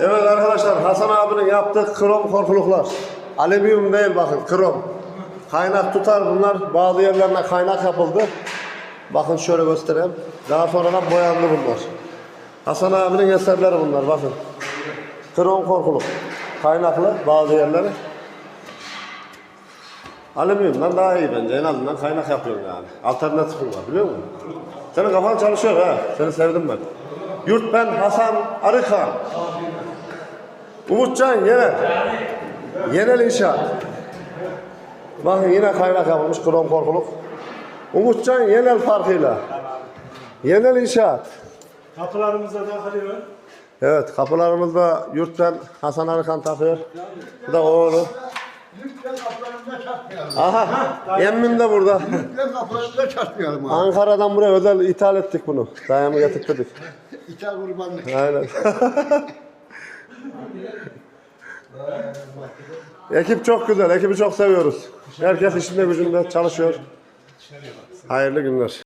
Evet arkadaşlar Hasan abinin yaptığı krom korkuluklar. Alüminyum değil bakın krom. Kaynak tutar bunlar. Bazı yerlerine kaynak yapıldı. Bakın şöyle göstereyim. Daha sonradan boyandı bunlar. Hasan abinin eserleri bunlar bakın. Krom korkuluk. Kaynaklı bazı yerleri. Alüminyumdan daha iyi bence. En azından kaynak yapıyorsun yani. Alternatifin var biliyor musun? Senin kafan çalışıyor ha. Seni sevdim ben. Yurt ben Hasan Arıkan. Umutcan Yenel. Yenel İnşaat. Bakın yine kaynak yapılmış krom korkuluk. Umutcan Yenel farkıyla. Yenel İnşaat. Kapılarımızda takılıyor. Evet kapılarımızda yurtten Hasan Arıkan takıyor. Bu da oğlu. Lütfen kapılarında çarpmayalım. Aha emmim de burada. Lütfen kapılarında çarpmayalım abi. Ankara'dan buraya özel ithal ettik bunu. Dayamı getirttik. İçer kurbanlık. Aynen. Ekip çok güzel. Ekibi çok seviyoruz. Herkes işinde gücünde çalışıyor. Hayırlı günler.